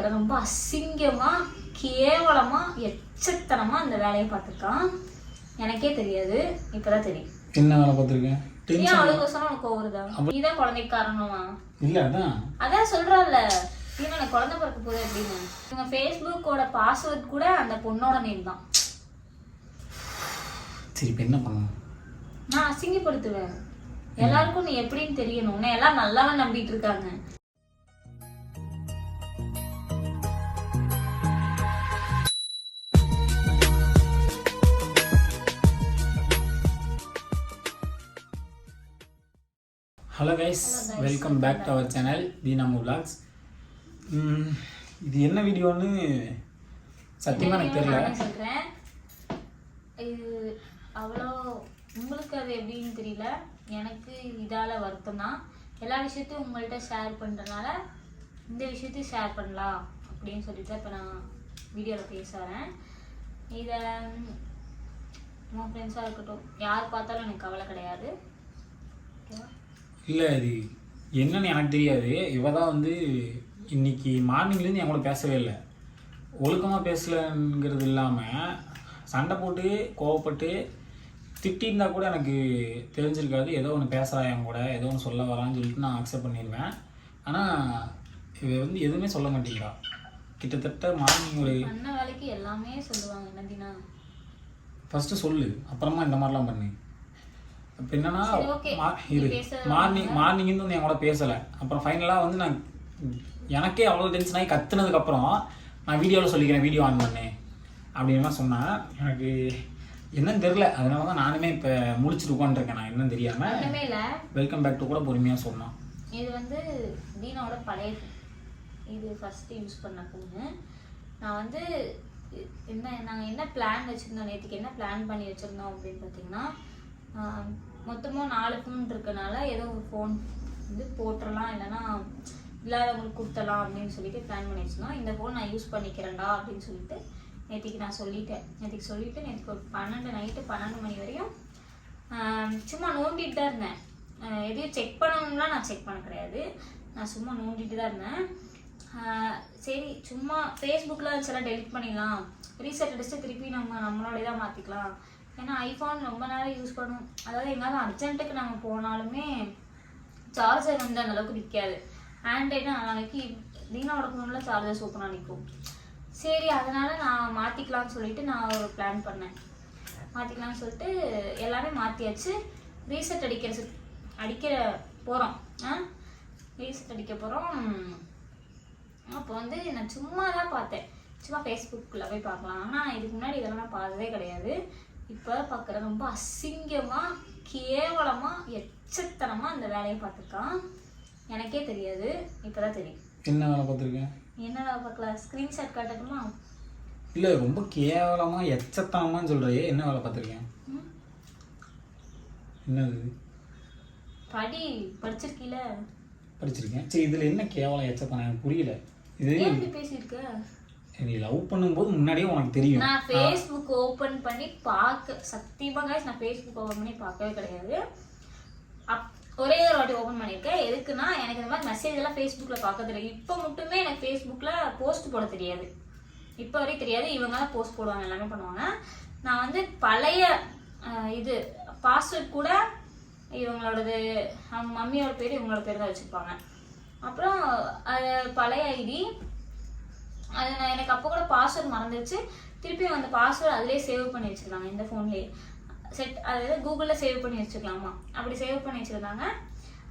பார்க்குறேன் ரொம்ப அசிங்கமா கேவலமா எச்சத்தனமா அந்த வேலையை பார்த்துருக்கான். எனக்கே தெரியாது. இப்பதான் தெரியும். என்ன வேலை பார்த்துருக்கேன் ஏன் டென்ஷன் அவளுக்கு சொன்னா உனக்கு வருதா? நீதான் குழந்தைக்கு காரணமா இல்லை அதான். அதான் இவன் எனக்கு குழந்தை பிறக்க போகுது அப்படின்னு. இவங்க ஃபேஸ்புக்கோட பாஸ்வேர்ட் கூட அந்த பொண்ணோட நேம் தான். என்ன நான் அசிங்கப்படுத்துவேன். எல்லாருக்கும் நீ எப்படின்னு தெரியணும். உன்னை எல்லாம் நல்லாவே நம்பிட்டு இருக்காங்க. Hello guys welcome back to our channel தீனாமு ம், இது என்ன வீடியோன்னு சத்தியமாக எனக்கு தெரியல. நானே சொல்றேன். இது அவ்வளோ உங்களுக்கு அது எப்படின்னு தெரியல. எனக்கு இதால வருத்தம் தான் எல்லா விஷயத்தையும் உங்கள்கிட்ட ஷேர் பண்றதுனால இந்த விஷயத்தையும் ஷேர் பண்ணலாம் அப்படின்னு சொல்லிட்டு இப்போ நான் வீடியோவில் பேச வரேன். இதை உன் ஃப்ரெண்ட்ஸாக இருக்கட்டும் யார் பார்த்தாலும் எனக்கு கவலை கிடையாது. ஓகேவா இல்லை இது என்னன்னு எனக்கு தெரியாது. இவ தான் வந்து இன்னைக்கு மார்னிங்லேருந்து என் கூட பேசவே இல்லை. ஒழுக்கமாக பேசலங்கிறது இல்லாமல் சண்டை போட்டு கோவப்பட்டு திட்டிருந்தா கூட எனக்கு தெரிஞ்சிருக்காது. ஏதோ ஒன்று பேசுகிறா என் கூட ஏதோ ஒன்று சொல்ல வரான்னு சொல்லிட்டு நான் அக்செப்ட் பண்ணிடுவேன் ஆனால் இவ வந்து எதுவுமே சொல்ல மாட்டேங்கிறா. கிட்டத்தட்ட மார்னிங் ஒரு பண்ண வேலைக்கு எல்லாமே சொல்லுவாங்க நந்தினா. ஃபஸ்ட்டு சொல்லு அப்புறமா இந்த மாதிரிலாம் பண்ணு. இப்போ என்னன்னா பேச. மார்னிங் மார்னிங் வந்து என் கூட பேசலை. அப்புறம் ஃபைனலாக வந்து நான் எனக்கே அவ்வளோ டென்ஷன் ஆகி கத்துனதுக்கப்புறம் நான் வீடியோவில் சொல்லிக்கிறேன் வீடியோ ஆன் பண்ணேன் அப்படின்னு சொன்னேன் எனக்கு என்னன்னு தெரில அதனால தான் நானுமே இப்போ முழிச்சிட்டு உட்காந்துருக்கேன் நான் என்னன்னு தெரியாமல் வெல்கம் பேக் டு கூட பொறுமையாக சொன்னான் இது வந்து தீனாவோட பழைய. இது ஃபஸ்ட்டு யூஸ் பண்ண ஃபோனு நான் வந்து என்ன நாங்கள் என்ன பிளான் வச்சுருந்தோம் நேற்றுக்கு என்ன பிளான் பண்ணி வச்சுருந்தோம் அப்படின்னு பார்த்தீங்கன்னா மொத்தமாக நாலு ஃபோன் இருக்கனால ஏதோ ஒரு ஃபோன் வந்து போட்டுடலாம் இல்லைன்னா இல்லாதவங்களுக்கு கொடுத்தலாம் அப்படின்னு சொல்லிட்டு பிளான் பண்ணி வச்சுருந்தோம் இந்த ஃபோன் நான் யூஸ் பண்ணிக்கிறேன்டா அப்படின்னு சொல்லிட்டு நேற்றுக்கு நான் சொல்லிட்டேன். நேற்றுக்கு சொல்லிவிட்டு நேற்றுக்கு ஒரு பன்னெண்டு நைட்டு பன்னெண்டு மணி வரையும் சும்மா நோண்டிட்டு தான் இருந்தேன். எதையும் செக் பண்ணணும்லாம் நான் செக் பண்ண கிடையாது. நான் சும்மா நோண்டிட்டு தான் இருந்தேன். சரி சும்மா ஃபேஸ்புக்கில் சில டெலிட் பண்ணிடலாம். ரீசெட் அடிச்சுட்டு திருப்பி நம்ம நம்மளோடய தான் மாற்றிக்கலாம் ஏன்னா ஐஃபோன் ரொம்ப நேரம் யூஸ் பண்ணும் அதாவது எங்கேயாவது அர்ஜென்ட்டுக்கு நாங்கள் போனாலுமே சார்ஜர் வந்து அந்தளவுக்கு நிற்காது ஆண்ட்ராய்டு நாளைக்கு தீனாவோட ஃபோனில் சார்ஜர் சூப்பராக நிற்கும் சரி அதனால் நான் மாற்றிக்கலாம்னு சொல்லிட்டு நான் ஒரு பிளான் பண்ணேன். மாற்றிக்கலாம்னு சொல்லிட்டு எல்லாமே மாற்றியாச்சு ரீசெட் அடிக்கிற அடிக்க அடிக்கிற போகிறோம் ஆ? ரீசெட் அடிக்க போகிறோம் அப்போ வந்து நான் சும்மா தான் பார்த்தேன். சும்மா ஃபேஸ்புக்கில் போய் பார்க்கலாம். ஆனால் இதுக்கு முன்னாடி இதெல்லாம் நான் பார்த்ததே கிடையாது. இப்போ பார்க்குறேன் ரொம்ப அசிங்கமாக கேவலமாக எச்சத்தனமாக அந்த வேலையை பார்த்துருக்கான். எனக்கே தெரியாது. இப்போ தான் தெரியும். என்ன வேலை பார்த்துருக்கேன் என்ன வேலை பார்க்கலாம் ஸ்க்ரீன்ஷாட் காட்டட்டுமா? இல்லை ரொம்ப கேவலமாக எச்சத்தனமான்னு சொல்கிறையே என்ன வேலை பார்த்துருக்கேன்? என்னது? படி படிச்சிருக்கீல? படிச்சிருக்கேன். சரி இதில் என்ன கேவலம் எச்சத்தனம்? எனக்கு புரியல. இது ஏன் இப்படி பேசியிருக்க? நீ லவ் பண்ணும்போது முன்னாடியே உனக்கு தெரியும். நான் ஃபேஸ்புக் ஓபன் பண்ணி பார்க்க சத்தியமா guys நான் ஃபேஸ்புக் ஓபன் பண்ணி பார்க்கவே கிடையாது. ஒரே ஒரு வாட்டி ஓபன் பண்ணியிருக்கேன். எதுக்குன்னா எனக்கு இந்த மாதிரி மெசேஜ் எல்லாம் ஃபேஸ்புக்ல பார்க்க தெரியும் இப்போ மட்டுமே எனக்கு ஃபேஸ்புக்ல போஸ்ட் போட தெரியாது. இப்போ வரையும் தெரியாது. இவங்க தான் போஸ்ட் போடுவாங்க எல்லாமே பண்ணுவாங்க. நான் வந்து பழைய இது பாஸ்வேர்ட் கூட இவங்களோடது அவங்க மம்மியோட பேர் இவங்களோட பேர் தான் வச்சுருப்பாங்க. அப்புறம் பழைய ஐடி அது நான் எனக்கு அப்போ கூட பாஸ்வேர்ட் மறந்துருச்சு. திருப்பி அந்த பாஸ்வேர்ட் அதிலே சேவ் பண்ணி வச்சிருக்காங்க இந்த ஃபோன்லேயே செட் அதாவது கூகுளில் சேவ் பண்ணி வச்சுக்கலாமா அப்படி சேவ் பண்ணி வச்சுருந்தாங்க.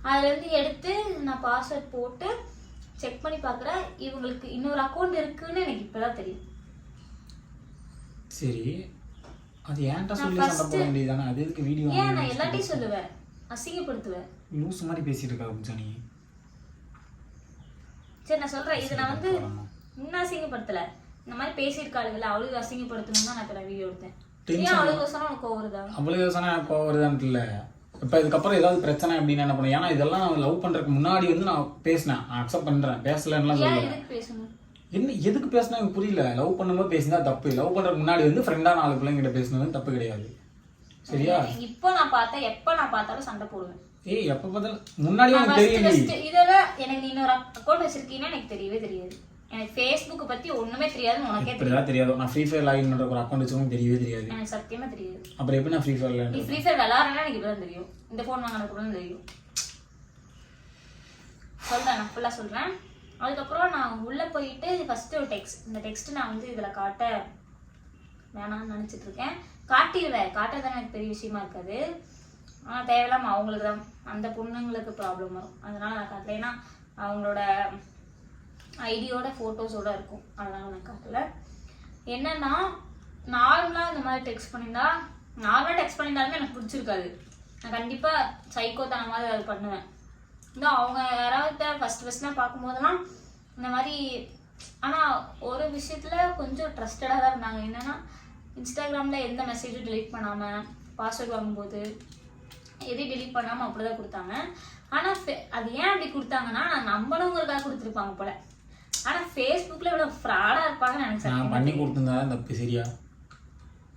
அதுலேருந்து எடுத்து நான் பாஸ்வேர்ட் போட்டு செக் பண்ணி பார்க்குறேன். இவங்களுக்கு இன்னொரு அக்கௌண்ட் இருக்குன்னு எனக்கு இப்போ தான் தெரியும். சரி. அது ஏன்டா சொல்லி சண்டை போட வேண்டியதானே அது எதுக்கு வீடியோ ஏன் நான் எல்லாத்தையும் சொல்லுவேன். அசிங்கப்படுத்துவேன். லூஸ் மாதிரி பேசிட்டு இருக்கா நீ? சரி நான் சொல்கிறேன் இது நான் வந்து இன்னும் அசிங்கப்படுத்தலை இந்த மாதிரி பேசியிருக்காளுகள் அவளுக்கு அசிங்கப்படுத்தணும் தான் நான் இப்போ வீடியோ எடுத்தேன். ஏன் அவளுக்கு சொன்னா உனக்கு வருதா? அவ்வளோ யோசனை இப்போ வருதான்ட்டு இல்லை. இப்போ இதுக்கப்புறம் ஏதாவது பிரச்சனை அப்படின்னு என்ன பண்ணேன் ஏன்னா இதெல்லாம் லவ் பண்ணுறதுக்கு முன்னாடி வந்து நான் பேசினேன். நான் அக்செப்ட் பண்ணுறேன் எதுக்கு பேசணும்? என்ன எதுக்கு பேசினா எனக்கு புரியல. லவ் பண்ணும்போது பேசினா தப்பு. லவ் பண்ணுறதுக்கு முன்னாடி வந்து ஃப்ரெண்டாக நாலு பிள்ளைங்கிட்ட பேசினது தப்பு கிடையாது. சரியா? இப்போ நான் பார்த்தா எப்ப நான் பார்த்தாலும் சண்டை போடுவேன். ஏய் எப்போ பார்த்தாலும் முன்னாடியே எனக்கு தெரியும். இதெல்லாம் எனக்கு இன்னொரு அக்கௌண்ட் வச்சிருக்கீங்கன்னா எனக்கு தெரியவே தெரியாது. எனக்கு ஃபேஸ்புக்கை பத்தி ஒண்ணுமே தெரியாதுன்னு உனக்கே இப்படிதான் தெரியாது. நான் ஃப்ரீ ஃபயர் லாகின் பண்ணுற ஒரு அக்கௌண்ட் வச்சுக்கணும் தெரியவே தெரியாது. எனக்கு சத்தியமா தெரியாது. அப்புறம் எப்படி நான் ஃப்ரீ ஃபயர் நீ ஃப்ரீ ஃபயர் விளாட்றேன்னா எனக்கு இப்பதான் தெரியும். இந்த ஃபோன் அப்புறம் தான் தெரியும். சொல்றேன் நான் ஃபுல்லா சொல்றேன். அதுக்கப்புறம் நான் உள்ள போயிட்டு ஃபர்ஸ்ட் ஒரு டெக்ஸ்ட் இந்த டெக்ஸ்ட் நான் வந்து இதுல காட்ட வேணாம்னு நினைச்சிட்டு இருக்கேன். காட்டிடுவேன். காட்டுறது எனக்கு பெரிய விஷயமா இருக்காது. ஆனா தேவையில்லாம அவங்களுக்கு தான். அந்த பொண்ணுங்களுக்கு ப்ராப்ளம் வரும். அதனால நான் காட்டல. ஏன்னா அவங்களோட ஐடியோட ஃபோட்டோஸோட இருக்கும். அதெல்லாம் நான் காட்டல. என்னன்னா நார்மலாக இந்த மாதிரி டெக்ஸ்ட் பண்ணியிருந்தா நார்மலாக டெக்ஸ்ட் பண்ணியிருந்தாலுமே எனக்கு பிடிச்சிருக்காது. நான் கண்டிப்பாக சைக்கோ மாதிரி அது பண்ணுவேன். இன்னும் அவங்க யாராவது ஃபஸ்ட் ஃபஸ்ட்லாம் பார்க்கும்போதெல்லாம் இந்த மாதிரி ஆனால் ஒரு விஷயத்தில் கொஞ்சம் ட்ரஸ்டடாக தான் இருந்தாங்க. என்னென்னா இன்ஸ்டாகிராமில் எந்த மெசேஜும் delete பண்ணாமல் பாஸ்வேர்ட் வாங்கும்போது எதையும் delete பண்ணாமல் அப்படி தான் கொடுத்தாங்க. ஆனால் அது ஏன் அப்படி கொடுத்தாங்கன்னா நான் நம்பணுங்கிறதுக்காக கொடுத்துருப்பாங்க போல். ஆனால் ஃபேஸ்புக்கில் இவ்வளோ ஃப்ராடாக இருப்பாங்கன்னு எனக்கு நான் பண்ணி கொடுத்துருந்தா தப்பு சரியா?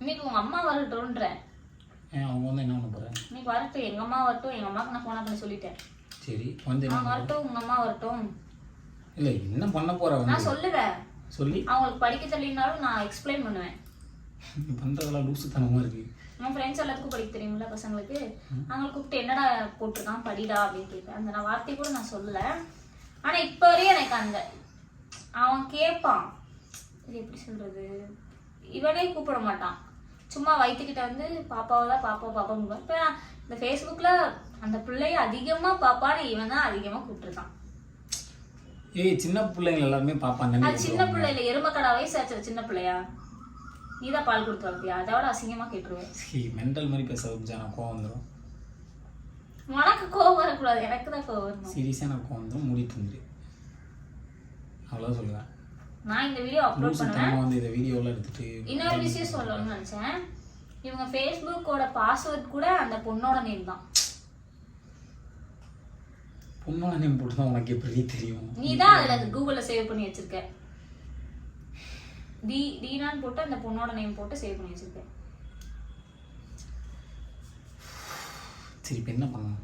இன்னைக்கு உங்க அம்மா வரட்டும்ன்றேன் ஏன் அவங்க வந்து என்ன பண்ண போகிறேன் இன்னைக்கு வரட்டும் எங்க அம்மா வரட்டும் எங்க அம்மாவுக்கு நான் போனா பண்ணி சொல்லிட்டேன். சரி வந்து அவங்க வரட்டும் உங்க அம்மா வரட்டும். இல்லை என்ன பண்ண போற நான் சொல்லுவேன். சொல்லி. அவங்களுக்கு படிக்க தெரியலனாலும் நான் எக்ஸ்பிளைன் பண்ணுவேன். பண்றதெல்லாம் லூசுத்தனமா இருக்கு. என் ஃப்ரெண்ட்ஸ் எல்லாத்துக்கும் படிக்க தெரியும்ல பசங்களுக்கு? அவங்களை கூப்பிட்டு என்னடா போட்டிருக்கான் படிடா அப்படின்னு கேட்பேன். அந்த நான் வார்த்தை கூட நான் சொல்லல. ஆனா இப்போ வரையும் எனக்கு அந்த அவன் கேட்பான் இது எப்படி சொல்றது? இவனே கூப்பிட மாட்டான். சும்மா வயிற்றுக்கிட்ட வந்து பாப்பாவை தான் பாப்பா பாப்பா இப்போ இந்த ஃபேஸ்புக்கில் அந்த பிள்ளைய அதிகமாக பாப்பான்னு இவன் தான் அதிகமாக கூப்பிட்டுருக்கான். ஏய் சின்ன பிள்ளைங்க எல்லாருமே பாப்பாங்க அது சின்ன பிள்ளைல எருமக்கடா வயசு ஆச்சு சின்ன பிள்ளையா? நீதான் பால் கொடுத்து வைப்பியா அதோட அசிங்கமா கேட்டுருவேன். மென்டல் மாதிரி பேச எனக்கு கோவம் வந்துடும் உனக்கு கோவம் வரக்கூடாது. எனக்கு தான் கோவம் சீரியஸாக எனக்கு கோவம் வந்துடும் மூடிட்டு வந்துரு. அவ்வளோதான் சொல்லுவேன். நான் இந்த வீடியோ அப்லோட் பண்ணுவேன். வந்து இதை வீடியோவில் எடுத்துட்டு இன்னொரு விஷயம் சொல்லணும்னு நினைச்சேன். இவங்க ஃபேஸ்புக்கோட பாஸ்வேர்ட் கூட அந்த பொண்ணோட நேம் தான். பொண்ணோட நேம் போட்டு தான் உனக்கு எப்படி தெரியும்? நீ தான் அதுல கூகுள்ல சேவ் பண்ணி வச்சிருக்க. டி டீனான்னு போட்டு அந்த பொண்ணோட நேம் போட்டு சேவ் பண்ணி வச்சிருக்க. சரி இப்போ என்ன பண்ணணும்?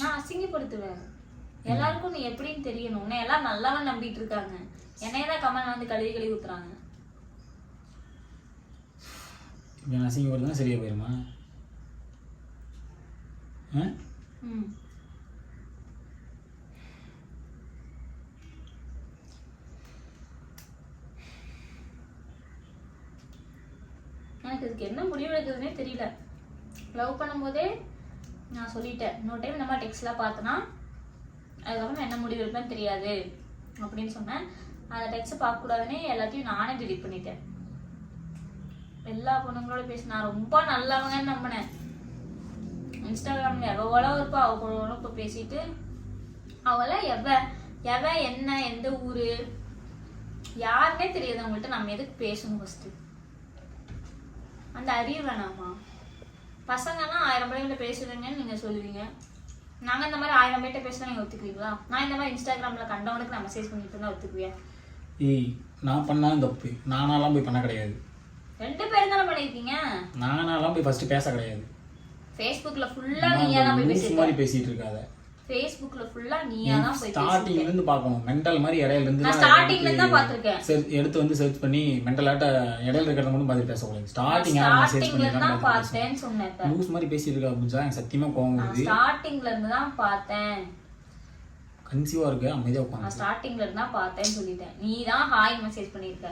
நான் அசிங்கப்படுத்துவேன். எல்லாருக்கும் நீ எப்படின்னு தெரியணும். உன்னை எல்லாம் நல்லாவன் நம்பிட்டு இருக்காங்க என்னைய தான் கமல் வந்து கழுவி கழுவி ஊத்துறாங்க. இப்போ நான் அசிங்கப்படுதுன்னா சரியா போயிருமா? ம். எனக்கு இதுக்கு என்ன முடிவு எடுக்குதுன்னே தெரியல. லவ் பண்ணும்போதே நான் சொல்லிட்டேன். இன்னொரு டைம் நம்ம டெக்ஸ்ட்லாம் பார்த்தனா அதுக்கப்புறம் என்ன முடிவு எடுப்பேன்னு தெரியாது அப்படின்னு சொன்னேன். அந்த டெக்ஸ்ட் பார்க்கக்கூடாதுன்னே எல்லாத்தையும் நானே டிலீட் பண்ணிட்டேன். எல்லா பொண்ணுங்களோட பேசி நான் ரொம்ப நல்லவங்கன்னு நம்பினேன். இன்ஸ்டாகிராம்ல எவ்வளோ இருப்பா அவ கூட இப்போ பேசிட்டு அவள எவ எவ என்ன எந்த ஊரு யாருன்னே தெரியாது அவங்கள்ட்ட நம்ம எதுக்கு பேசணும் ஃபர்ஸ்ட் அந்த அறிவு வேணாமா? பசங்கன்னா ஆயிரம் பிள்ளைங்கள்ட்ட பேசுறீங்கன்னு நீங்க சொல்லுவீங்க. நாங்க இந்த மாதிரி ஆயிரம் பேர்ட்ட பேசுனா நீங்க ஒத்துக்குவீங்களா? நான் இந்த மாதிரி இன்ஸ்டாகிராம்ல கண்டவனுக்கு நான் மெசேஜ் பண்ணிட்டு இருந்தா ஒத்துக்குவியா? ஏய் நான் பண்ணாலும் தப்பு. நானாலாம் போய் பண்ண கிடையாது. ரெண்டு பேரும் தானே பண்ணியிருக்கீங்க நானாலாம் போய் ஃபர்ஸ்ட் பேச கிடையாது. ஃபேஸ்புக்ல ஃபுல்லா நீயா தான் போய் பேசிருக்க மாதிரி பேசிட்டு இருக்காத. ஃபேஸ்புக்ல ஃபுல்லா நீயா தான் போய் ஸ்டார்டிங்ல இருந்து பார்க்கணும். மென்டல் மாதிரி இடையில இருந்து நான் ஸ்டார்டிங்ல இருந்து தான் பாத்திருக்கேன் search- எடுத்து வந்து சர்ச் பண்ணி மென்டலாட்ட இடையில இருக்கிறத மட்டும் பார்த்து பேசக்கூடாது ஸ்டார்டிங் யாரும் மெசேஜ் ஸ்டார்டிங்ல இருந்து தான் பண்ணி பார்த்தேன்னு சொன்னேன். லூஸ் மாதிரி பேசிட்டு இருக்கா அப்படின்னு எனக்கு சத்தியமா கோவம் நான் வருது. ஸ்டார்டிங்ல இருந்து தான் பார்த்தேன். கன்சீவா இருக்கு அமைதியா நான் உட்காந்து ஸ்டார்டிங்ல இருந்து தான் பார்த்தேன்னு சொல்லிட்டேன். நீ தான் ஹாய் மெசேஜ் பண்ணிருக்க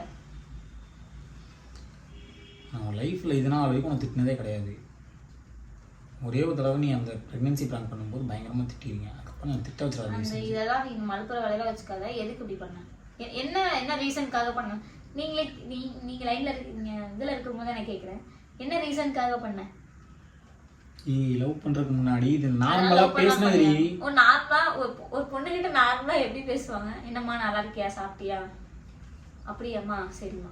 நான் லைஃப்ல இது நாள் வரைக்கும் நான் திட்டினதே கிடையாது. ஒரே ஒரு தடவை நீ அந்த ப்ரெக்னென்சி பிளான் பண்ணும்போது பயங்கரமா திட்டிருங்க. அதுக்கப்புறம் நான் திட்ட அந்த இதெல்லாம் நீ மலுப்புற வேலையில வச்சுக்காத. எதுக்கு இப்படி பண்ண? எ- என்ன என்ன ரீசனுக்காக பண்ண? நீங்களே நீ நீங்க லைன்ல இருக்கீங்க இதுல இருக்கும்போது நான் கேக்குறேன். என்ன ரீசனுக்காக பண்ண? லவ் பண்றதுக்கு முன்னாடி இது அதெல்லாம் நார்மலா love பண்ண. பேசினது? ஒரு நார்மலா ஒரு ஒரு பொண்ணுகிட்ட நார்மலா எப்படி பேசுவாங்க? என்னம்மா நல்லா இருக்கியா? சாப்பிட்டியா? அப்படியாம்மா சரிம்மா.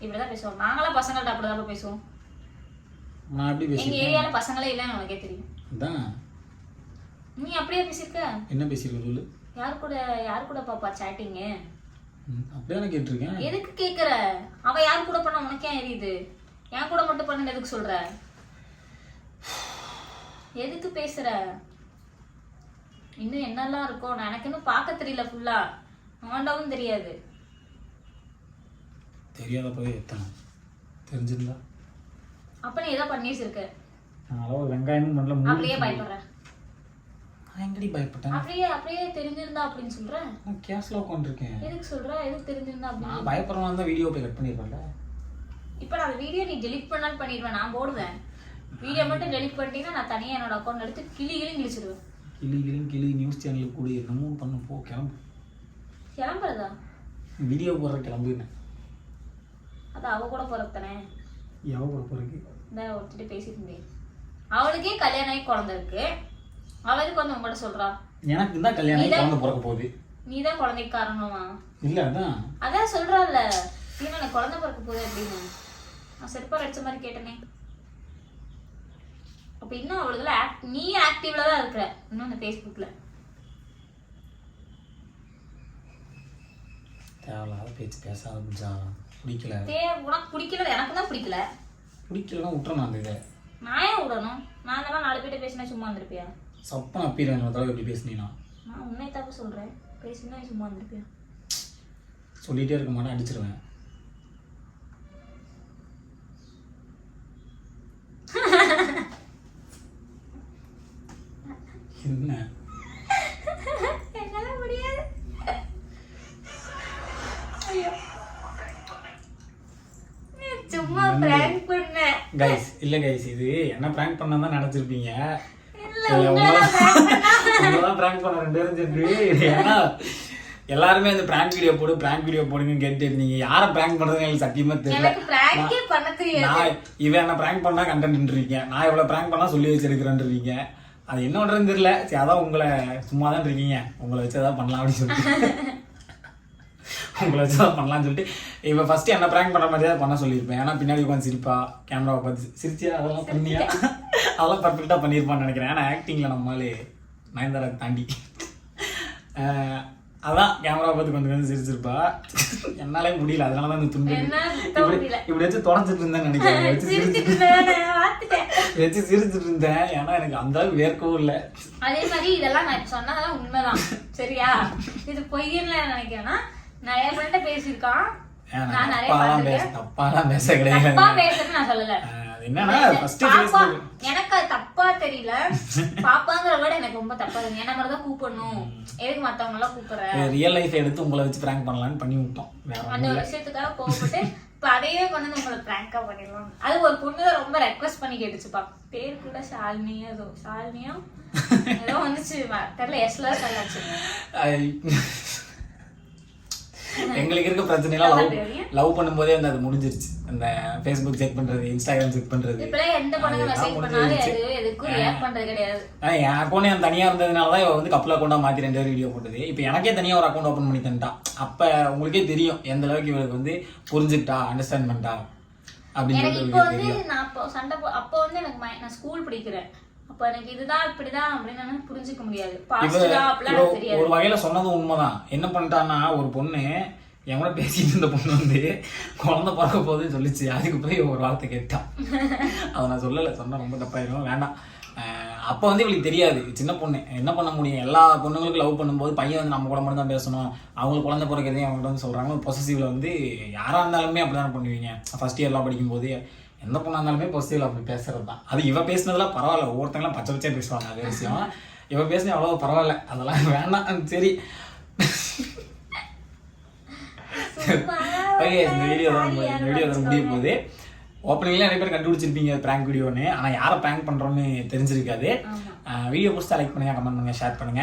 இப்படிதான் பேசுவாங்க. நாங்களாம் பசங்கள்ட்ட அப்படிதான் பேசுவோம். நான் எப்படி எங்க பேசியிருக்கேன்? ஏரியால பசங்களே இல்லைன்னு உனக்கே தெரியும். அதான். நீ அப்படியே பேசியிருக்க? என்ன பேசியிருக்க சொல்லு. யார் கூட யார் கூட பாப்பா சேட்டிங்கு ம், அப்படியே நான் கேட்டிருக்கேன். எதுக்கு கேக்குற? அவ யார் கூட பண்ண உனக்கே எரியுது? என் கூட மட்டும் பண்ணு எதுக்கு சொல்ற? எதுக்கு பேசுற? இன்னும் என்னெல்லாம் இருக்கும் நான் எனக்கு இன்னும் பார்க்க தெரியல ஃபுல்லா நோண்டவும் தெரியாது. தெரியாதப்பவே எத்தணும் தெரிஞ்சிருந்தா? அப்ப நீ ஏதோ பண்ணி வச்சிருக்க நான் அளவு வெங்காயமும் பண்ணல மூணு அப்படியே பயப்படுறேன். நான் எங்கடி பயப்பட்டேன்? அப்படியே அப்படியே தெரிஞ்சிருந்தா அப்படின்னு சொல்ற? நான் கேஸ்ல உட்காந்துருக்கேன் எதுக்கு சொல்ற? எதுக்கு தெரிஞ்சிருந்தா அப்படின்னு. நான் பயப்படுறவன் தான் வீடியோ போய் கட் பண்ணிருப்பேன்ல. இப்ப நான் அந்த வீடியோ நீ டெலிட் பண்ணாலும் பண்ணிடுவேன் நான் போடுவேன். வீடியோ மட்டும் டெலிட் பண்ணிட்டீங்கன்னா நான் தனியா என்னோட அக்கௌண்ட் எடுத்து கிளி கிளி கிழிச்சிடுவேன் கிளி கிளி கிளி நியூஸ் சேனலுக்கு கூட என்னமோ பண்ண போ கிளம்பு. கிளம்புறதா? வீடியோ போடுற கிளம்புன்னு அது அவ கூட பிறத்தனே எவ கூட போறதுக்கு. இந்த ஒருத்திட்டு பேசிட்டு இருந்தேன் அவளுக்கே கல்யாணம் ஆகி குழந்தை இருக்கு. அவளுக்கு வந்து உங்கள்கிட்ட சொல்றா? எனக்கு தான் கல்யாணம் ஆகி குழந்தை பிறக்க போகுது. நீ தான் குழந்தைக்கு காரணமா இல்லை அதான். அதான் சொல்றாள்ல இல்ல எனக்கு குழந்தை பிறக்க போகுது அப்படின்னு. நான் செருப்பா அடிச்ச மாதிரி கேட்டனே. அப்ப இன்னும் அவளுக்குல act- நீ ஆக்டிவ்ல தான் இருக்கிற. இன்னும் அந்த ஃபேஸ்புக்ல தேவையில்லாத பேச்சு பேச ஆரம்பிச்சா பிடிக்கல. தே உனக்கு பிடிக்கல எனக்கு தான் பிடிக்கல. பிடிக்கலன்னா விட்டுறணும் அந்த இதை. நான் ஏன் விடணும்? நான் இதெல்லாம் நாலு பேர்ட்ட பேசினா சும்மா இருந்திருப்பியா? சப்பன் அப்பீரன் தடவை எப்படி பேசுனீங்கன்னா நான் உன்னை தப்பு சொல்றேன். பேசினா சும்மா இருந்திருப்பியா? சொல்லிட்டே இருக்க மாட்டேன் அடிச்சிருவேன். என்ன என்னால முடியாது ஐயோ. நீ சும்மா பிராங்க் பண்ண கைஸ் இல்ல கைஸ் இது என்ன பிராங்க் பண்ணா தான் நினைச்சிருப்பீங்க. உங்களதான் prank பண்ண ரெண்டு பேரும் சேர்ந்து. ஏன்னா எல்லாருமே இந்த பிராங்க் வீடியோ போடு பிராங்க் வீடியோ போடுங்கன்னு கேட்டு இருந்தீங்க. யாரை பிராங்க் பண்றதுன்னு எனக்கு சத்தியமா தெரியல. பிராங்கே நான் இவன் என்ன பிராங்க் பண்ணா கண்டென்ட் இருக்கீங்க நான் இவ்வளவு பிராங்க் பண்ணா சொல்லி வச்சிருக்கிறேன்றீங்க. அது என்ன பண்றதுன்னு தெரியல. சரி அதான் உங்களை சும்மா தான் இருக்கீங்க. உங்களை வச்சு ஏதாவது பண்ணலாம் அப்படின்னு சொல்லிட்டு. உங்களை வச்சு தான் பண்ணலாம்னு சொல்லிட்டு இப்போ ஃபர்ஸ்ட் என்ன பிராங்க் பண்ண மாதிரியே பண்ண சொல்லியிருப்பேன். ஏன்னா பின்னாடி உட்காந்து சிரிப்பா கேமராவை பார்த்து சிரிச்சியா அதெல்லாம் பண்ணியா? அதெல்லாம் பர்ஃபெக்டாக பண்ணியிருப்பான்னு நினைக்கிறேன். ஏன்னா ஆக்டிங்கில் நம்மளாலே நயன்தாரா தாண்டி. அதான் கேமரா பார்த்து கொஞ்சம் கொஞ்சம் சிரிச்சிருப்பா. என்னாலே முடியல. அதனால தான் இந்த துண்டு இப்படி வச்சு தொடச்சிட்டு இருந்தேன்னு நினைக்கிறேன். வச்சு சிரிச்சு சிரிச்சிட்டு இருந்தேன். வச்சு சிரிச்சிட்டு இருந்தேன். ஏன்னா எனக்கு அந்த அளவுக்கு வேர்க்கவும் இல்லை. அதே மாதிரி இதெல்லாம் நான் சொன்னதெல்லாம் உண்மைதான். சரியா? இது பொய்யன்னு நினைக்கிறேன்னா நிறைய பேர்கிட்ட பேசியிருக்கான். நான் நிறைய தப்பாலாம் பேச. தப்பாலாம் பேச கிடையாது தப்பா பேசுறேன்னு நான் சொல்லல. என்னன்னா ஃபர்ஸ்ட் பாப்பா எனக்கு தப்பா தெரியல. பாப்பாங்கிற விட எனக்கு ரொம்ப தப்பா இருக்கு என்ன மாதிரி தான் கூப்பிடணும். எதுக்கு மத்தவங்க எல்லாம் கூப்பிடுற ரியல் லைஃப் எடுத்து உங்களை வச்சு பிராங்க் பண்ணலாம்னு பண்ணி விட்டோம். அந்த ஒரு. விஷயத்துக்காக கோவப்பட்டு இப்ப அதையே கொண்டு வந்து உங்களை பிராங்கா பண்ணிடலாம். அது ஒரு பொண்ணு தான் ரொம்ப ரெக்வஸ்ட் பண்ணி கேட்டுச்சுப்பா. பேர் கூட ஷாலினியா ஏதோ ஷாலினியா? ஏதோ வந்துச்சு தெரியல எஸ்ல சொல்லாச்சு. எங்களுக்கு இருக்க பிரச்சனை எல்லாம் லவ் லவ் பண்ணும்போதே வந்து அது முடிஞ்சிருச்சு. அந்த ஃபேஸ்புக் செக் பண்றது இன்ஸ்டாகிராம் செக் பண்றது. என் அக்கௌண்ட் என் தனியா இருந்ததுனால தான் இவ வந்து கப்பல் அக்கௌண்டா மாத்தி ரெண்டு பேரும் வீடியோ போட்டது. இப்போ எனக்கே தனியா ஒரு அக்கௌண்ட் ஓப்பன் பண்ணி தந்துட்டா. அப்ப உங்களுக்கே தெரியும் எந்த அளவுக்கு இவளுக்கு வந்து புரிஞ்சுக்கிட்டா அண்டர்ஸ்டாண்ட் பண்ணிட்டா அப்படின்னு எனக்கு இப்போ வந்து தெரியும். நான் அப்போ சண்டை அப்போ வந்து எனக்கு நான் ஸ்கூல் படிக்கிறேன். எனக்கு இதுதான் இப்படிதான் அப்படின்னு புரிஞ்சுக்க முடியாது. ஒரு வகையில சொன்னது உண்மைதான். என்ன பண்ணிட்டான்னா ஒரு பொண்ணு என் கூட பேசிட்டு இருந்த பொண்ணு வந்து குழந்தை பிறக்க போகுதுன்னு சொல்லிச்சு. அதுக்கு போய் ஒரு வார்த்தை கேட்டான் அதை நான் சொல்லலை. சொன்னா ரொம்ப தப்பாயிரும். வேண்டாம். அப்போ வந்து இவளுக்கு தெரியாது. சின்ன பொண்ணு. என்ன பண்ண முடியும்? எல்லா பொண்ணுங்களுக்கும் லவ் பண்ணும்போது பையன் வந்து நம்ம கூட மட்டும் தான் பேசணும். அவங்களுக்கு குழந்தை பிறக்கிறதையும் அவங்கள்ட்ட வந்து சொல்கிறாங்க பொசசிவ்ல வந்து யாராக இருந்தாலுமே அப்படி தானே பண்ணுவீங்க ஃபர்ஸ்ட் இயர்லாம் படிக்கும்போது எந்த பொண்ணாக இருந்தாலுமே பொசசிவ்ல அப்படி பேசுறது தான் அது இவ பேசுனதுலாம் பரவாயில்ல. ஒவ்வொருத்தங்களாம் பச்சை பச்சையாக பேசுவாங்க அது விஷயம். இவ பேசினா அவ்வளோ பரவாயில்ல. அதெல்லாம் வேண்டாம் சரி. ஓகே இந்த வீடியோ தான் இந்த வீடியோ தான் முடிய போகுது. ஓப்பனிங்ல நிறைய பேர் கண்டுபிடிச்சிருப்பீங்க ப்ராங்க் வீடியோன்னு ஆனால் யாரை ப்ராங்க் பண்ணுறோன்னு தெரிஞ்சிருக்காது. வீடியோ பிடிச்சா லைக் பண்ணுங்க கமெண்ட் பண்ணுங்க ஷேர் பண்ணுங்க.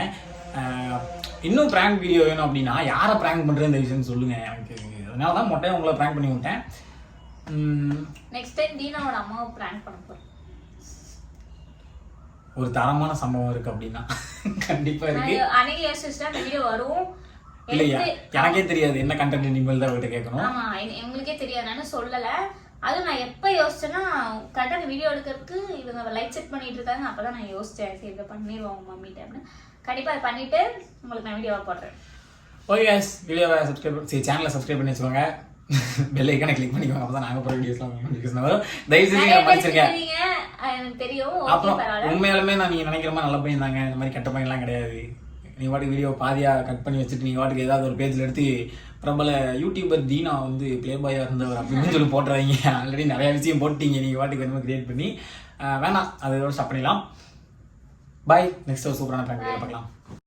அஹ் இன்னும் ப்ராங்க் வீடியோ வேணும் அப்படின்னா யாரை ப்ராங்க் பண்ணுறது இந்த விஷயம் சொல்லுங்க எனக்கு. அதனால தான் மொட்டையை உங்களை ப்ராங்க் பண்ணி விட்டேன். நெக்ஸ்ட் டைம் தீனாவோட அம்மாவை பிராங்க் பண்ண போறேன். ஒரு தரமான சம்பவம் இருக்கு அப்படின்னா கண்டிப்பா இருக்கு. அன்னைக்கு யோசிச்சுட்டு அந்த வீடியோ வரும். இல்லையா? எனக்கே தெரியாது. என்ன கண்டென்ட் இனிமேல் தான் அவர்கிட்ட கேட்கணும். ஆமா எங்க- எங்களுக்கே தெரியாது. நான் சொல்லல? அதுவும் நான் எப்ப யோசிச்சேன்னா கரெக்டாக வீடியோ எடுக்கிறதுக்கு இவங்க லைட் செட் பண்ணிட்டு இருக்காங்க. அப்பதான் நான் யோசிச்சேன் சரி இதை பண்ணிடுவோம் மம்மிட்ட அப்படின்னு. கண்டிப்பா அதை பண்ணிட்டு உங்களுக்கு நான் வீடியோவை போடுறேன். ஓகே வீடியோவை சப்ஸ்கிரைப் சரி சேனலை சப்ஸ்கிரைப் பண்ணி வச்சுக்கோங்க. பெல் ஐக்கானை கிளிக் பண்ணிக்கோங்க அப்போ தான் நாங்கள் போகிற வீடியோஸ்லாம் நோட்டிஃபிகேஷன் வரும். தயவு செஞ்சு நான் படிச்சிருக்கேன் அப்புறம் உண்மையாலுமே நான் நீங்கள் நினைக்கிற மாதிரி நல்ல பையன் தாங்க. இந்த மாதிரி கெட்ட பையன்லாம் கிடையாது. நீ வாட்டுக்கு வீடியோ பாதியாக கட் பண்ணி வச்சுட்டு நீ வாட்டுக்கு ஏதாவது ஒரு பேஜில் எடுத்து பிரபல யூடியூபர் தீனா வந்து ப்ளே பாயாக இருந்தவர் அப்படின்னு சொல்லி போட்டுறாதீங்க. ஆல்ரெடி நிறைய விஷயம் போட்டீங்க நீங்கள் வாட்டுக்கு வேணுமா கிரியேட் பண்ணி வேணாம். அதோட ஸ்டாப் பண்ணிடலாம். பாய் நெக்ஸ்ட் ஒரு சூப்பரான பிளான் பார்க்கலாம்.